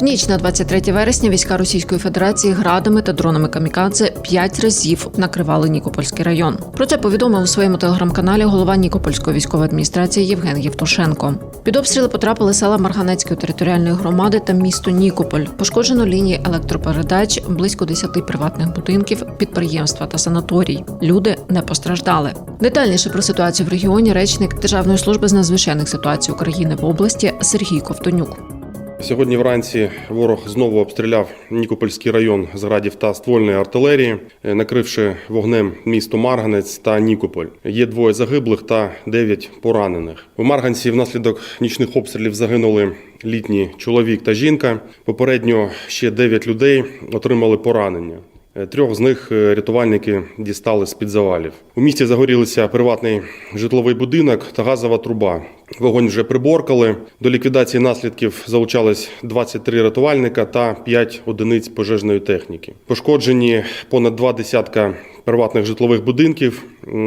В ніч на 23 вересня війська Російської Федерації градами та дронами камікадзе п'ять разів накривали Нікопольський район. Про це повідомив у своєму телеграм-каналі голова Нікопольської військової адміністрації Євген Євтушенко. Під обстріли потрапили села Марганецької територіальної громади та місто Нікополь. Пошкоджено лінії електропередач, близько 10 приватних будинків, підприємства та санаторій. Люди не постраждали. Детальніше про ситуацію в регіоні речник Державної служби з надзвичайних ситуацій України в області Сергій Ковтонюк. Сьогодні вранці ворог знову обстріляв Нікопольський район з градів та ствольної артилерії, е, накривши вогнем місто Марганець та Нікополь. Є двоє загиблих та дев'ять поранених. У Марганці внаслідок нічних обстрілів загинули літній чоловік та жінка. Попередньо ще дев'ять людей отримали поранення. Е, Трьох з них е, рятувальники дістали з під завалів. У місті загорілися приватний житловий будинок та газова труба. Вогонь вже приборкали. До ліквідації наслідків залучались 23 рятувальника та 5 одиниць пожежної техніки. Пошкоджені понад два десятка приватних житлових будинків,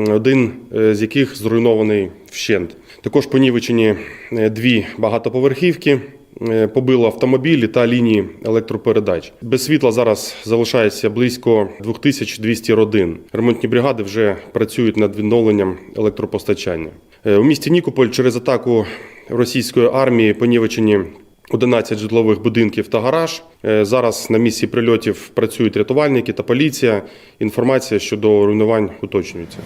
один е, з яких зруйнований вщент. Також понівечені дві багатоповерхівки. Е, Побило автомобілі та лінії електропередач. Без світла зараз залишається близько 2200 родин. Ремонтні бригади вже працюють над відновленням електропостачання. Е, У місті Нікополь через атаку російської армії понівечені 11 житлових будинків та гараж. Е, Зараз на місці прильотів працюють рятувальники та поліція. Інформація щодо руйнувань уточнюється.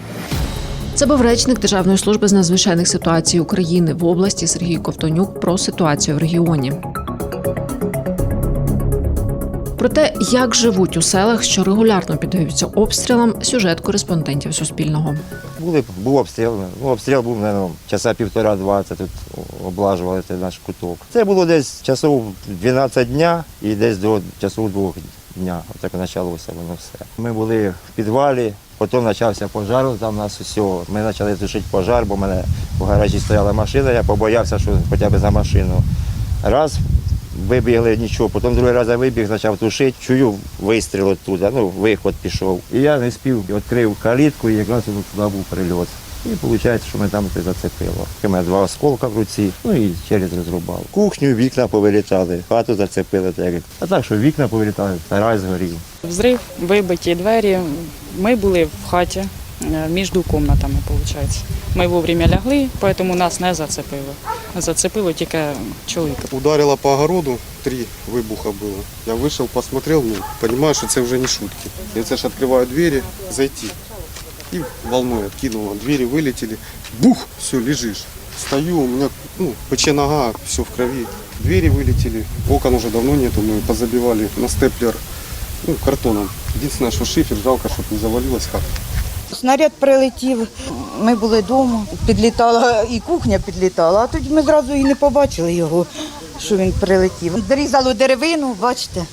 Це був речник Державної служби з надзвичайних ситуацій України в області Сергій Ковтонюк про ситуацію в регіоні. Про те, як живуть у селах, що регулярно піддаються обстрілам, сюжет кореспондентів Суспільного. Були, був обстріл. Ну, обстріл був, мабуть, часа півтора-два, це тут облажували наш куток. Це було десь часов 12 дня і десь до часу двох дня. Отак почалося воно все. Ми були в підвалі, потім почався пожар, там у нас все. Ми почали тушити пожар, бо в мене в гаражі стояла машина, я побоявся, що хоча б за машину. Раз вибігли нічого, потім другий раз я вибіг, почав тушити, чую вистріл оттуда, ну, виход пішов. І я не спів, відкрив калітку і якраз туди був прильот. І виходить, що ми там це зацепило. У мене два осколка в руці, ну і через розрубав. Кухню, вікна повилітали, хату зацепили. Так. як. А так, що вікна повилітали, сарай згорів. Взрив, вибиті двері. Ми були в хаті е, між кімнатами, виходить. Ми вовремя лягли, тому нас не зацепило. Зацепило тільки чоловіка. Ударило по огороду, три выбуха было. Я вышел, посмотрел, ну, понимаю, что это уже не шутки. Я це ж открываю двери, зайти. И волной откинуло, двери вылетели. Бух, все, лежишь. Стою, у меня, ну, пече нога, все в крови. Двери вылетели, окон уже давно нету, мы позабивали на степлер, ну, картоном. Единственное, что шифер, жалко, чтобы не завалилась хата. Снаряд прилетів, ми були вдома, підлітала і кухня підлітала, а тоді ми зразу і не побачили його, що він прилетів. Дорізало деревину, бачите.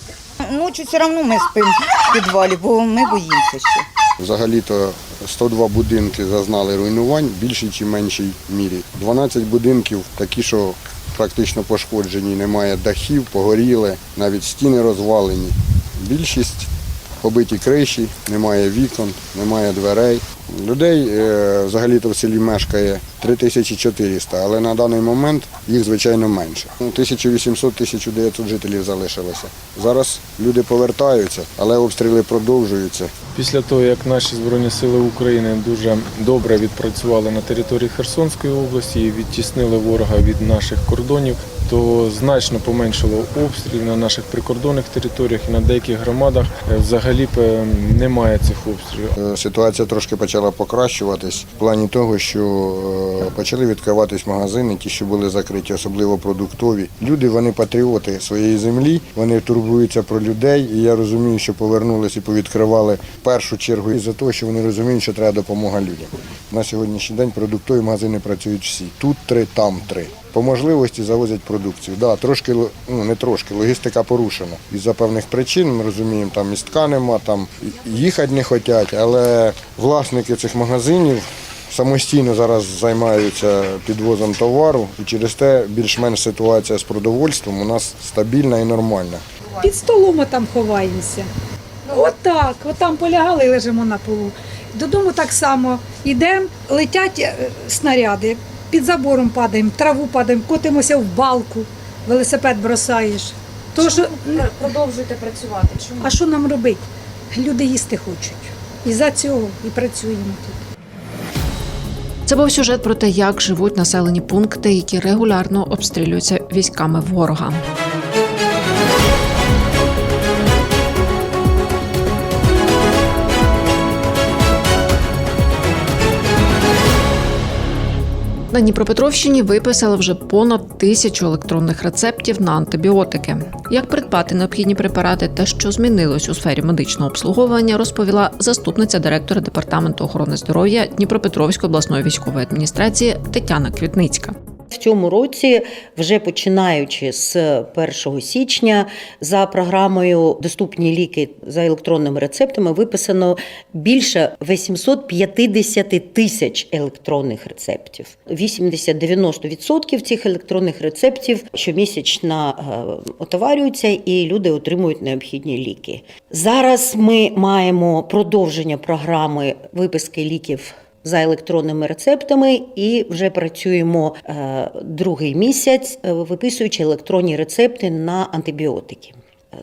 Ночі все одно ми спимо в підвалі, бо ми боїмося ще. Взагалі-то 102 будинки зазнали руйнувань в більшій чи меншій мірі. 12 будинків такі, що практично пошкоджені, немає дахів, погоріли, навіть стіни розвалені. Більшість побиті криші, немає вікон, немає дверей. Людей е, взагалі-то в селі мешкає 3400, але на даний момент їх звичайно менше. Ну, 1800-1900 жителів залишилося. Зараз люди повертаються, але обстріли продовжуються. Після того, як наші Збройні Сили України дуже добре відпрацювали на території Херсонської області і відтіснили ворога від наших кордонів, то значно поменшало обстрілів на наших прикордонних територіях і на деяких громадах е, взагалі е, немає цих обстрілів. Е, Ситуація трошки почала покращуватись в плані того, що почали відкриватись магазини, ті, що були закриті, особливо продуктові. Люди вони патріоти своєї землі, вони турбуються про людей. І я розумію, що повернулися і повідкривали в першу чергу із-за того, що вони розуміють, що треба допомога людям. На сьогоднішній день продуктові магазини працюють всі. Тут три, там три. По можливості завозять продукцію. Да, трошки ну не трошки, логістика порушена. Із-за певних причин ми розуміємо, там містка нема, там їхати не хочуть, але власники цих магазинів. Самостійно зараз займаються підвозом товару, і через те більш-менш ситуація з продовольством у нас стабільна і нормальна. Під столом ми там ховаємося. Отак, отам полягали і лежимо на полу. Додому так само йдемо, летять е, снаряди, під забором падаємо, траву падаємо, котимося в балку, велосипед бросаєш. То, що, Продовжуйте працювати. Чому? а що нам робити? Люди їсти хочуть. І за цього і працюємо тут. Це був сюжет про те, як живуть населені пункти, які регулярно обстрілюються військами ворога. На Дніпропетровщині виписали вже понад тисячу електронних рецептів на антибіотики. Як придбати необхідні препарати та що змінилось у сфері медичного обслуговування, розповіла заступниця директора департаменту охорони здоров'я Дніпропетровської обласної військової адміністрації Тетяна Квітницька. В цьому році, вже починаючи з 1 січня, за програмою Доступні ліки за електронними рецептами виписано більше 850 тисяч електронних рецептів. 80-90% цих електронних рецептів щомісячно е, отоварюються і люди отримують необхідні ліки. Зараз ми маємо продовження програми виписки ліків за електронними рецептами і вже працюємо е, другий місяць, е, виписуючи електронні рецепти на антибіотики.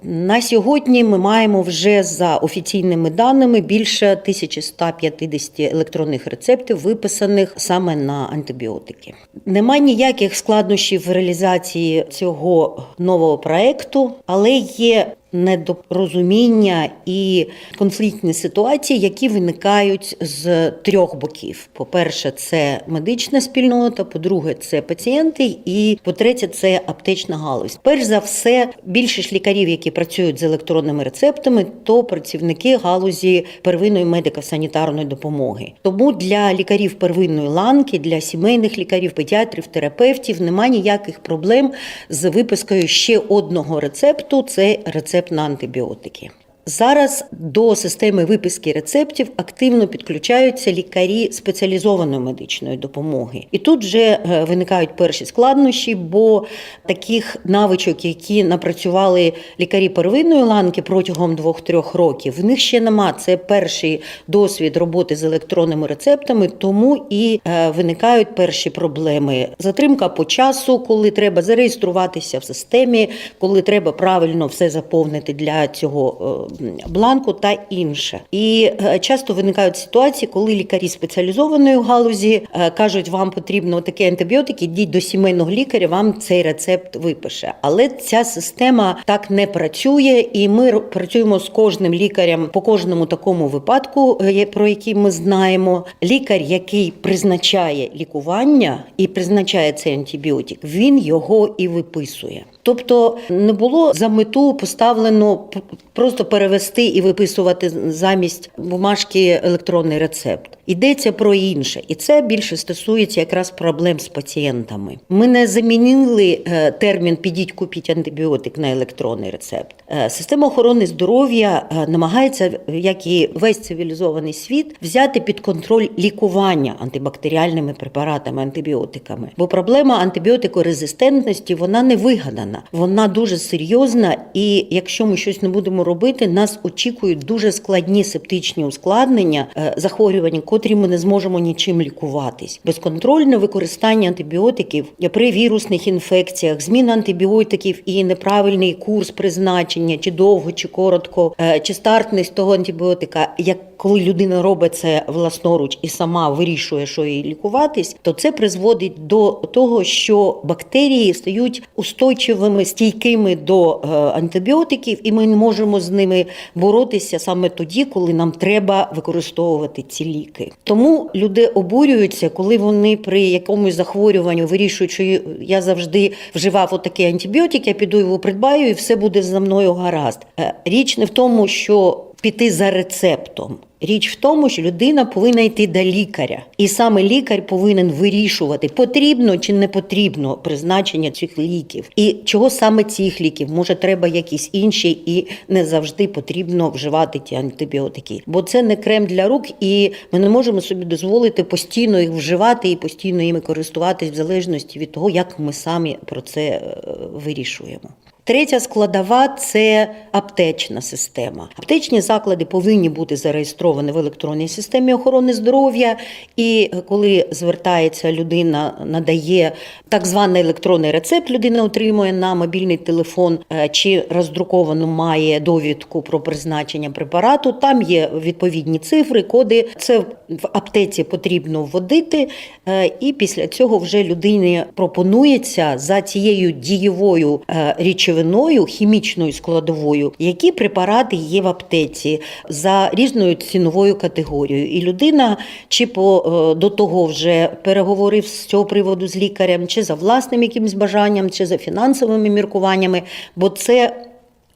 На сьогодні ми маємо вже за офіційними даними більше 1150 електронних рецептів, виписаних саме на антибіотики. Нема ніяких складнощів в реалізації цього нового проекту, але є недорозуміння і конфліктні ситуації, які виникають з трьох боків: по-перше, це медична спільнота, по-друге, це пацієнти, і по-третє, це аптечна галузь. Перш за все, більшість лікарів, які працюють з електронними рецептами, то працівники галузі первинної медико-санітарної допомоги. Тому для лікарів первинної ланки, для сімейних лікарів, педіатрів, терапевтів немає ніяких проблем з випискою ще одного рецепту. Це рецепт на антибіотики. Зараз до системи виписки рецептів активно підключаються лікарі спеціалізованої медичної допомоги. І тут вже е, виникають перші складнощі, бо таких навичок, які напрацювали лікарі первинної ланки протягом двох-трьох років, в них ще нема. Це перший досвід роботи з електронними рецептами, тому і е, виникають перші проблеми. Затримка по часу, коли треба зареєструватися в системі, коли треба правильно все заповнити для цього е, бланку та інше. І е, часто виникають ситуації, коли лікарі спеціалізованої галузі е, кажуть, вам потрібно такі антибіотики, йдіть до сімейного лікаря, вам цей рецепт випише. Але ця система так не працює, і ми працюємо з кожним лікарем по кожному такому випадку, е, про який ми знаємо. Лікар, який призначає лікування і призначає цей антибіотик, він його і виписує. Тобто не було за мету поставлено просто перевести і виписувати замість бумажки електронний рецепт. Йдеться про інше, і це більше стосується якраз проблем з пацієнтами. Ми не замінили е, термін підіть купіть антибіотик на електронний рецепт. Е, Система охорони здоров'я е, намагається, як і весь цивілізований світ, взяти під контроль лікування антибактеріальними препаратами, антибіотиками. Бо проблема антибіотикорезистентності вона не вигадана, вона дуже серйозна. І якщо ми щось не будемо робити, нас очікують дуже складні септичні ускладнення е, захворювання, котрі ми не зможемо нічим лікуватись. Безконтрольне використання антибіотиків при вірусних інфекціях, зміна антибіотиків і неправильний курс призначення, чи довго, чи коротко, е, чи стартність того антибіотика, як коли людина робить це власноруч і сама вирішує, що їй лікуватись, то це призводить до того, що бактерії стають устойчивими, стійкими до е, антибіотиків, і ми не можемо з ними боротися саме тоді, коли нам треба використовувати ці ліки. Тому люди обурюються, коли вони при якомусь захворюванні вирішують, що я завжди вживав отакий антибіотик, я піду його придбаю, і все буде за мною гаразд. Е, Річ не в тому, що піти за рецептом. Річ в тому, що людина повинна йти до лікаря, і саме лікар повинен вирішувати, потрібно чи не потрібно призначення цих ліків, і чого саме цих ліків. Може, треба якісь інші, і не завжди потрібно вживати ті антибіотики. Бо це не крем для рук, і ми не можемо собі дозволити постійно їх вживати і постійно їми користуватись в залежності від того, як ми самі про це е, вирішуємо. Третя складова це аптечна система. Аптечні заклади повинні бути зареєстровані в електронній системі охорони здоров'я. І коли звертається людина, надає так званий електронний рецепт, людина отримує на мобільний телефон е, чи роздруковану має довідку про призначення препарату. Там є відповідні цифри, коди. Це в аптеці потрібно вводити, е, і після цього вже людині пропонується за цією дієвою е, речовиною, хімічною складовою, які препарати є в аптеці за різною ціновою категорією. І людина чи по е, до того вже переговорив з цього приводу з лікарем, чи за власним якимось бажанням, чи за фінансовими міркуваннями, бо це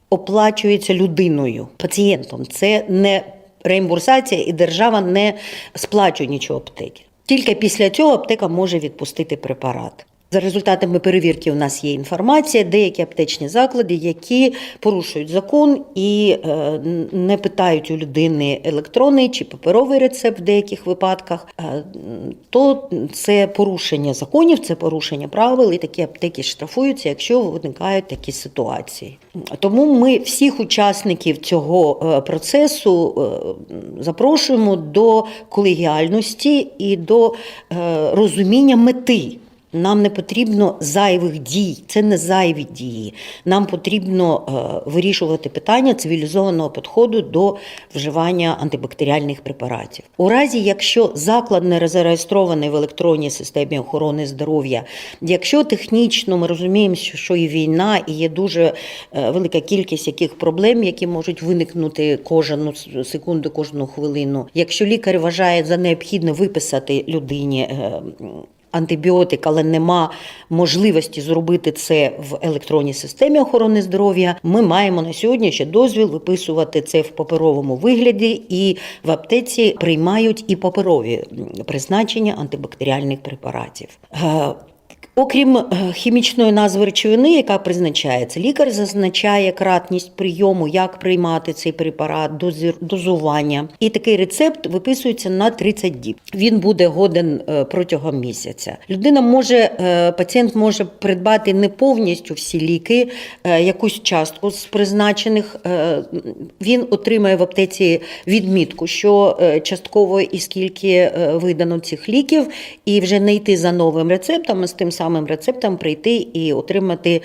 оплачується людиною, пацієнтом. Це не реімбурсація, і держава не сплачує нічого аптеки. Тільки після цього аптека може відпустити препарат. За результатами перевірки у нас є інформація, деякі аптечні заклади, які порушують закон і е, не питають у людини електронний чи паперовий рецепт в деяких випадках, е, то це порушення законів, це порушення правил, і такі аптеки штрафуються, якщо виникають такі ситуації. Тому ми всіх учасників цього е, процесу запрошуємо до колегіальності і до розуміння мети. Нам не потрібно зайвих дій, це не зайві дії. Нам потрібно е, вирішувати питання цивілізованого підходу до вживання антибактеріальних препаратів. У разі, якщо заклад не зареєстрований в електронній системі охорони здоров'я, якщо технічно ми розуміємо, що і війна, і є дуже е, велика кількість яких проблем, які можуть виникнути кожну секунду, кожну хвилину. Якщо лікар вважає за необхідне виписати людині. Е, антибіотик, але нема можливості зробити це в електронній системі охорони здоров'я. Ми маємо на сьогодні ще дозвіл виписувати це в паперовому вигляді, і в аптеці приймають і паперові призначення антибактеріальних препаратів. Окрім е, хімічної назви речовини, яка призначається, лікар зазначає кратність прийому, як приймати цей препарат, дозування. І такий рецепт виписується на 30 діб. Він буде годен е, протягом місяця. Людина може, е, пацієнт може придбати не повністю всі ліки, якусь частку з призначених. Він отримає в аптеці відмітку, що частково і скільки видано цих ліків, і вже не йти за новим рецептом, з тим самим рецептом прийти і отримати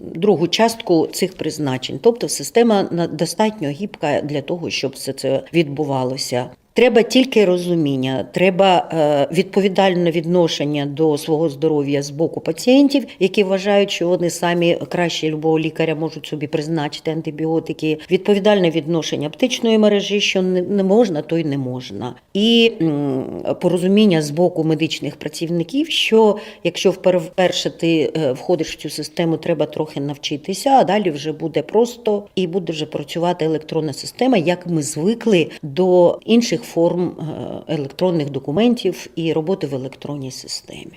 другу частку цих призначень. Тобто система достатньо гібка для того, щоб все це відбувалося. Треба тільки розуміння, треба е, відповідальне відношення до свого здоров'я з боку пацієнтів, які вважають, що вони самі краще любого лікаря можуть собі призначити антибіотики. Відповідальне відношення аптечної мережі, що не, можна, то й не можна. І порозуміння з боку медичних працівників, що якщо впер- вперше ти е, входиш в цю систему, треба трохи навчитися, а далі вже буде просто і буде вже працювати електронна система, як ми звикли до інших форм е, електронних документів і роботи в електронній системі.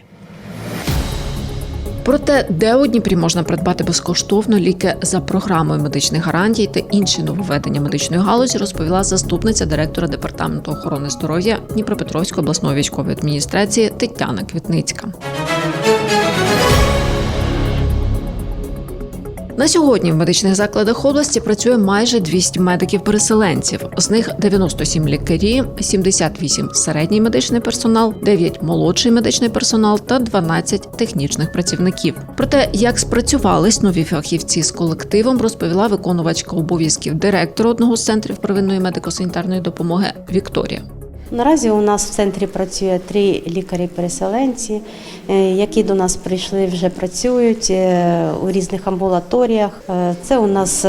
Про те, де у Дніпрі можна придбати безкоштовно ліки за програмою медичних гарантій та інші нововведення медичної галузі, розповіла заступниця директора департаменту охорони здоров'я Дніпропетровської обласної військової адміністрації Тетяна Квітницька. На сьогодні в медичних закладах області працює майже 200 медиків-переселенців. З них 97 лікарі, 78 середній медичний персонал, 9 молодший медичний персонал та 12 технічних працівників. Про те, як спрацювались нові фахівці з колективом, розповіла виконувачка обов'язків директора одного з центрів первинної медико-санітарної допомоги Вікторія. Наразі у нас в центрі працює три лікарі-переселенці, е, які до нас прийшли, вже працюють е, у різних амбулаторіях. Е, Це у нас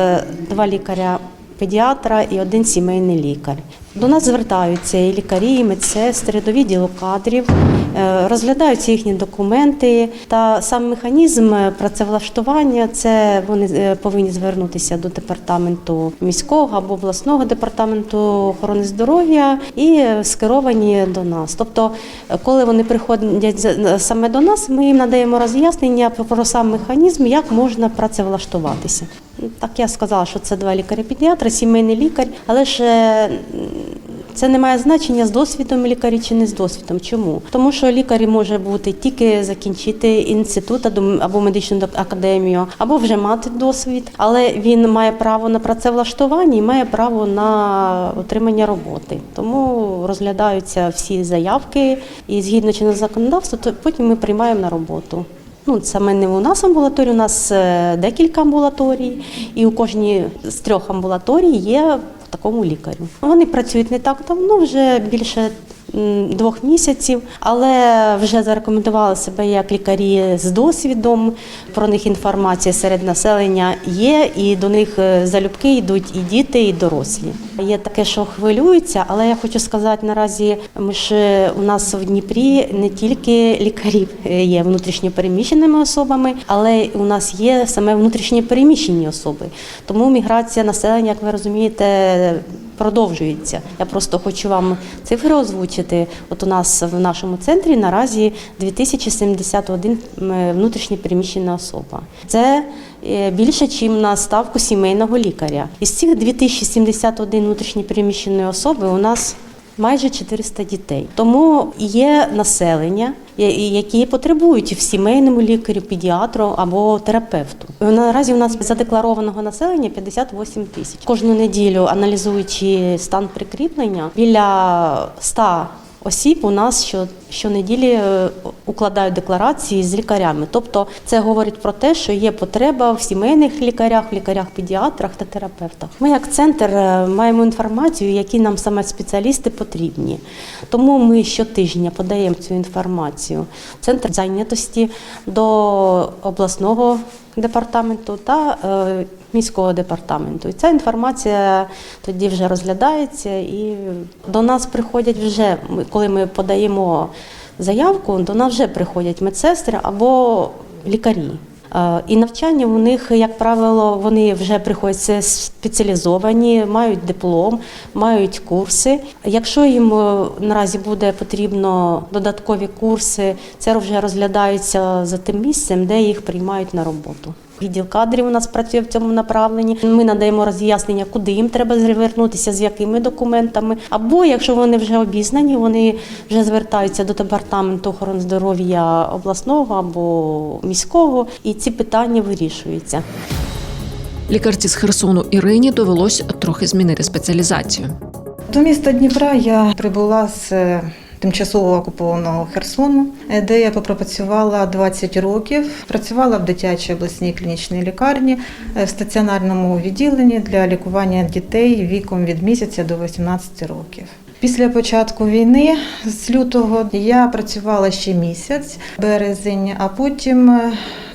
два лікаря. Педіатра і один сімейний лікар. До нас звертаються і лікарі, і медсестри до відділу кадрів, е, розглядаються їхні документи. Та сам механізм працевлаштування це вони е, повинні звернутися до департаменту міського або обласного департаменту охорони здоров'я і е, скеровані до нас. Тобто, коли вони приходять саме до нас, ми їм надаємо роз'яснення про сам механізм, як можна працевлаштуватися. Так я сказала, що це два лікарі-педіатри, сімейний лікар, але ж е, це не має значення з досвідом лікарі чи не з досвідом. Чому? Тому що лікар може бути тільки закінчити інститут або- медичну академію, або вже мати досвід, але він має право на працевлаштування і має право на отримання роботи. Тому розглядаються всі заявки і згідно чинного законодавства, то потім ми приймаємо на роботу. Ну, саме не у нас амбулаторія, у нас е, декілька амбулаторій, і у кожній з трьох амбулаторій є в такому лікарю. Вони працюють не так давно, вже більше двох місяців, але вже зарекомендували себе як лікарі з досвідом. Про них інформація серед населення є, і до них е, залюбки йдуть і діти, і дорослі. Є таке, що хвилюються, але я хочу сказати, наразі ми ж е, у нас в Дніпрі не тільки лікарі е, є внутрішньо переміщеними особами, але у нас є саме внутрішньо переміщені особи. Тому міграція населення, як ви розумієте, продовжується. Я просто хочу вам цифри озвучити. От у нас в нашому центрі наразі 2071 м, внутрішньо переміщена особа. Це е, більше, ніж на ставку сімейного лікаря. Із цих 2071 внутрішньо переміщеної особи у нас майже 400 дітей. Тому є населення, які потребують в сімейному лікарю, педіатру або терапевту. Наразі у нас задекларованого населення 58 тисяч. Кожну неділю аналізуючи стан прикріплення, біля 100 осіб у нас що, щонеділі е, укладають декларації з лікарями. Тобто це говорить про те, що є потреба в сімейних лікарях, в лікарях-педіатрах та терапевтах. Ми як центр е, маємо інформацію, які нам саме спеціалісти потрібні. Тому ми щотижня подаємо цю інформацію центр зайнятості до обласного департаменту та е, міського департаменту. І ця інформація тоді вже розглядається і до нас приходять вже, коли ми подаємо заявку, до нас вже приходять медсестри або лікарі. Е, І навчання у них, як правило, вони вже приходять спеціалізовані, мають диплом, мають курси. Якщо їм е, наразі буде потрібно додаткові курси, це вже розглядається за тим місцем, де їх приймають на роботу. Відділ кадрів у нас працює в цьому направленні. Ми надаємо роз'яснення, куди їм треба звернутися, з якими документами. Або якщо вони вже обізнані, вони вже звертаються до департаменту охорони здоров'я обласного або міського, і ці питання вирішуються. Лікарці з Херсону Ірині довелось трохи змінити спеціалізацію. До міста Дніпра я прибула з е, тимчасово окупованого Херсону, е, де я попрацювала 20 років. Працювала в дитячій обласній клінічній лікарні е, в стаціонарному відділенні для лікування дітей віком від місяця до 18 років. Після початку війни з лютого я працювала ще місяць, березень, а потім.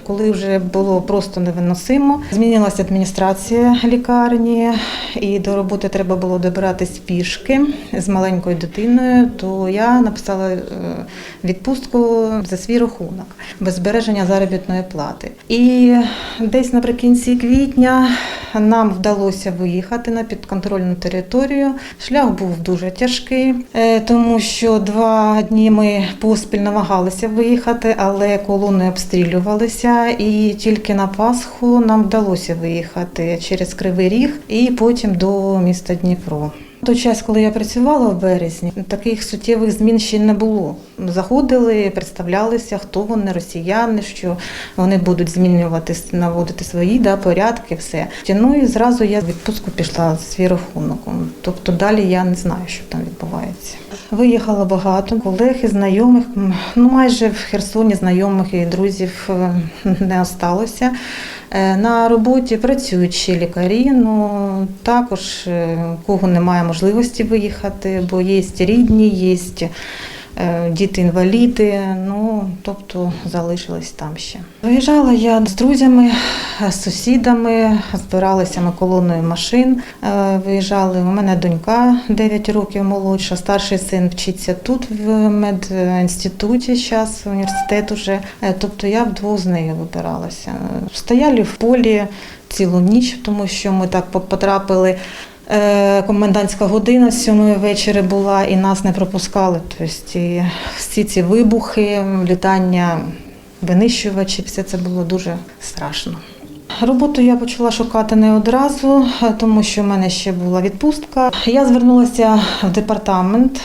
Коли вже було просто невиносимо, змінилася адміністрація лікарні, і до роботи треба було добиратись пішки з маленькою дитиною, то я написала е, відпустку за свій рахунок без збереження заробітної плати. І десь наприкінці квітня нам вдалося виїхати на підконтрольну територію. Шлях був дуже тяжкий, е, тому що два дні ми поспіль намагалися виїхати, але колони обстрілювалися, і тільки на Пасху нам вдалося виїхати через Кривий Ріг і потім до міста Дніпро. Той час, коли я працювала в березні, таких суттєвих змін ще не було. Заходили, представлялися, хто вони, росіяни, що вони будуть змінювати, наводити свої да, порядки, все. Ну і зразу я в відпустку пішла з свій рахунок. Тобто далі я не знаю, що там відбувається. Виїхало багато колег і знайомих. Ну майже в Херсоні знайомих і друзів е, не осталося. Е, На роботі працюючі лікарі, ну також е, кого немає можливості виїхати, бо є рідні, є діти-інваліди, ну тобто залишились там ще. Виїжджала я з друзями, е, з сусідами, збиралися ми колоною машин. е, Виїжджали. У мене донька 9 років молодша, старший син вчиться тут в медінституті, зараз університет уже. Е, Тобто я вдвох з нею вибиралася. Стояли в полі цілу ніч, тому що ми так по- потрапили. Е, Комендантська година з сьомої вечора була і нас не пропускали. Тобто всі ці вибухи, літання винищувачів, все це було дуже страшно. Роботу я почала шукати не одразу, е, тому що в мене ще була відпустка. Я звернулася в департамент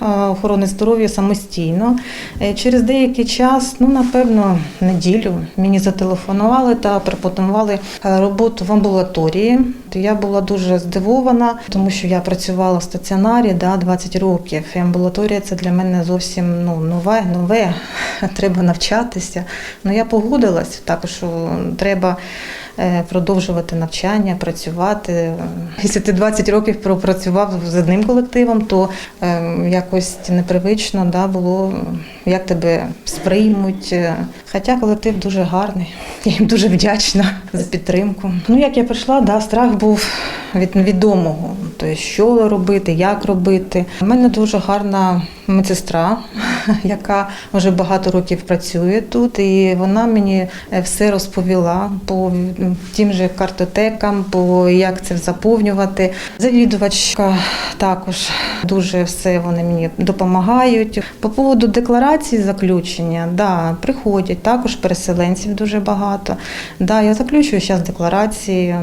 охорони здоров'я самостійно. Е, Через деякий час, ну напевно, неділю, мені зателефонували та пропонували е, роботу в амбулаторії. Я була дуже здивована, тому що я працювала в стаціонарі да, 20 років. І амбулаторія це для мене зовсім ну, нове, нове. Треба навчатися. Ну я погодилась також, що треба е, продовжувати навчання, працювати. Якщо ти 20 років пропрацював з одним колективом, то е, якось непривично да, було, як тебе сприймуть. Хоча колектив дуже гарний, я їм дуже вдячна за підтримку. Ну, як я прийшла, да, страх був від невідомого. Тобто, що робити, як робити. У мене дуже гарна медсестра, яка вже багато років працює тут, і вона мені е, все розповіла по тим же картотекам, по як це заповнювати. Завідувачка також дуже все вони мені допомагають. По поводу декларації заключення, да, приходять також переселенців дуже багато. Да, я заключую зараз декларації.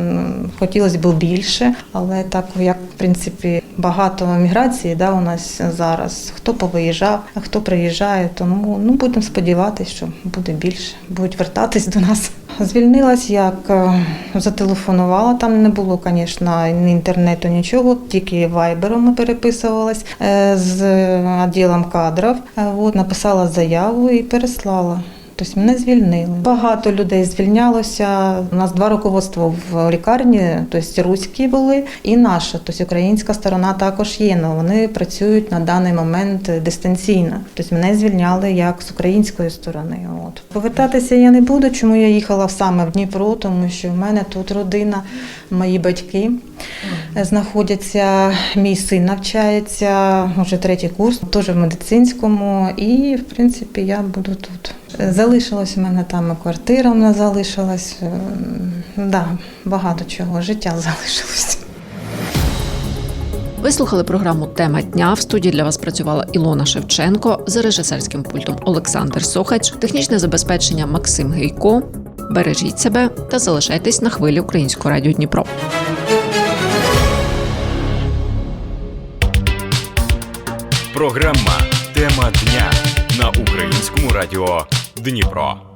Хотілося б більше, але так як в принципі багато міграції да, у нас зараз. Хто повиїжджав, а хто приїжджає, тому ну будемо сподіватися, що буде більше, будуть вертатись до нас. Звільнилась, як е, зателефонувала. Там не було, звісно, ні інтернету, нічого. Тільки вайбером переписувалась е, з відділом кадрів. Е, От написала заяву і переслала. Тобто мене звільнили. Багато людей звільнялося. У нас два руководства в лікарні, тобто руські були, і наша, тобто українська сторона також є. але вони працюють на даний момент дистанційно. Тобто мене звільняли як з української сторони. От повертатися я не буду. Чому я їхала саме в Дніпро? Тому що в мене тут родина, мої батьки знаходяться. Мій син навчається вже третій курс, теж в медицинському, і в принципі я буду тут. Залишилась у мене там і квартира, в мене залишилась. Ем, Да, багато чого. Життя залишилось. Ви слухали програму Тема дня. В студії для вас працювала Ілона Шевченко за режисерським пультом Олександр Сохач, технічне забезпечення Максим Гейко. Бережіть себе та залишайтесь на хвилі Українського радіо Дніпро. Програма Тема дня на українському радіо Дніпро.